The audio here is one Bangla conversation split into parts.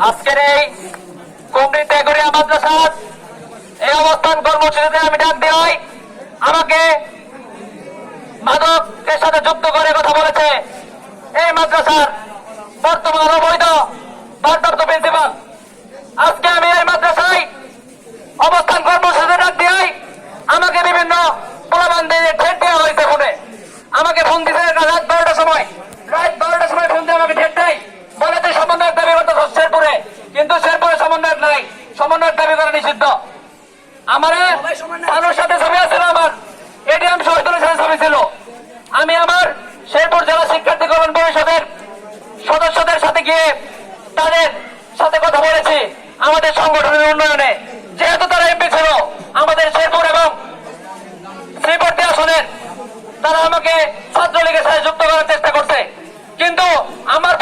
আজকের এই কুমড়ি তেগুড়িয়া মাদ্রাসার এই অবস্থান কর্মসূচিতে আমি ডাক দেওয়াই। আমাকে মাদকের সাথে যুক্ত করে কথা বলেছে এই মাদ্রাসার বর্তমান অবৈধ ভারপ্রাপ্ত প্রিন্সিপাল আজকে আমি এই মাদ্রাসায় অবস্থান কর্মসূচিতে ডাক দেওয়াই আমাকে বিভিন্ন প্রলাবান দিয়ে ঠেট দেওয়া হয়েছে ফোনে আমাকে ফোন দিছে রাত বারোটার সময় রাত বারোটার সময় ফোন দিয়ে আমাকে ঠেট দেয় বলে তুই সমন্বয়ের দাবি করতে শেরপুরে কিন্তু শেরপুরে সমন্বয় নাই সমন্বয়ের দাবি করা নিষিদ্ধ। আমার মানুষ সাথে ছবি আছে না আমার? এটিএম শহীদুলের সাথে ছবি ছিল। আমি আমার শেরপুর জেলা শিক্ষার্থী কল্যাণ পরিষদের সদস্যদের সাথে গিয়ে তাদের সাথে কথা বলেছি আমাদের সংগঠনের উন্নয়নে। যেহেতু তারা এমপি ছিল আমাদের শেরপুর এবং শ্রীপর্তি আসনের তারা আমাকে ছাত্রলীগের সাথে যুক্ত করার চেষ্টা করছে। কিন্তু আমার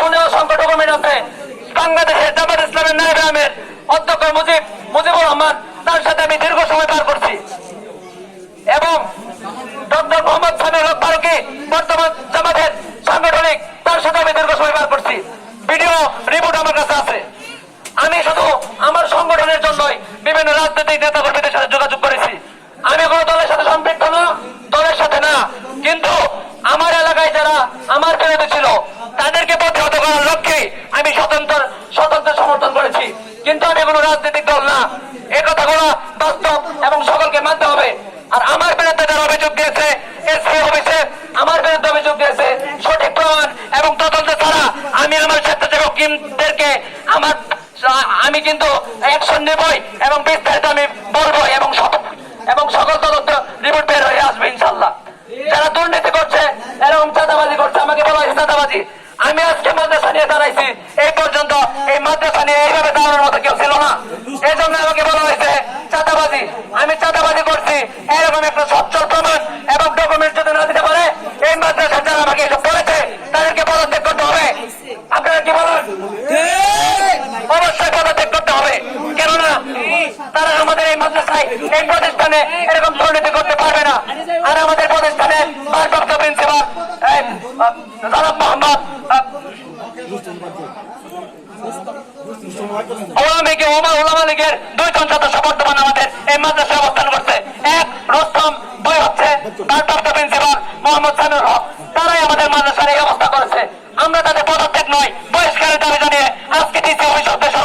অধ্যক্ষ মুজিব, মুজিবুর রহমান, তার সাথে আমি দীর্ঘ সময় পার করছি। এবং ডক্টর মোহাম্মদ হক ফারুকি, বর্তমান জামাতের সাংগঠনিক, তার সাথে আমি দীর্ঘ সময় পার করছি। ভিডিও, রিপোর্ট আমার কাছে আছে। আমি শুধু আমার সংগঠনের জন্যই বিভিন্ন রাজনৈতিক নেতা কর্মীদের সাথে যোগাযোগ করেছি। আমি কোনো দলের সাথে সম্পৃক্ত না, দলের সাথে না। কিন্তু আমার এলাকায় যারা আমার বিরোধী ছিল কিন্তু আমি কোনো রাজনৈতিক দল না। এই কথাগুলো বাস্তব এবং সকলকে মানতে হবে। আর আমার বিরুদ্ধে যারা অভিযোগ দিয়েছে আমার বিরুদ্ধে অভিযোগ দিয়েছে, সঠিক প্রমাণ এবং তদন্ত ছাড়া আমি আমার স্বেচ্ছাসেবক টিমদেরকে আমার, আমি কিন্তু অ্যাকশন নেবই এবং বিস্তারিত আমি বলব এবং এবং সকল তদন্ত রিপোর্ট বের হয়ে আসবে ইনশাল্লাহ যারা দুর্নীতি করছে, এরকম চাঁদাবাজি করছে, আমাকে বলা হয়েছে চাঁদাবাজি। আমি আজকে মাদ্রাসা নিয়ে দাঁড়াইছি এই পর্যন্ত এই মাদ্রাসা নিয়ে এইভাবে দাঁড়ানোর মতো কেউ ছিল না এই জন্য আমাকে বলা হয়েছে চাঁদাবাজি আমি চাঁদাবাজি করছি এরকম একটা সচ্ছল প্রমাণ এবং ডকুমেন্ট যদি না দিতে পারে এই মাদ্রাসা যারা আমাকে এসব বলেছে তাদেরকে পদত্যাগ করতে হবে আপনারা কি বলেন। অবশ্যই পদত্যাগ করতে হবে। কেননা তারা আমাদের এই মাদ্রাসায় এই প্রতিষ্ঠানে এরকম দুর্নীতি করতে পারবে না। আর আমাদের প্রতিষ্ঠানে ভারপ্রাপ্ত প্রিন্সিপাল সালাম মোহাম্মদ আওয়ামী লীগ ওমা ওলামা লীগের দুইজন সদস্য বর্তমান আমাদের এই মাদ্রাসায় অবস্থান করছে। এক রোস্তম দুই হচ্ছে ভারপ্রাপ্ত প্রিন্সিপাল মোহাম্মদ সানুর আজকে ডিসি অফিস উদ্দেশ্য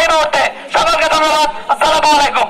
এই মুহূর্তে সকলকে ধন্যবাদ। আসসালামু আলাইকুম।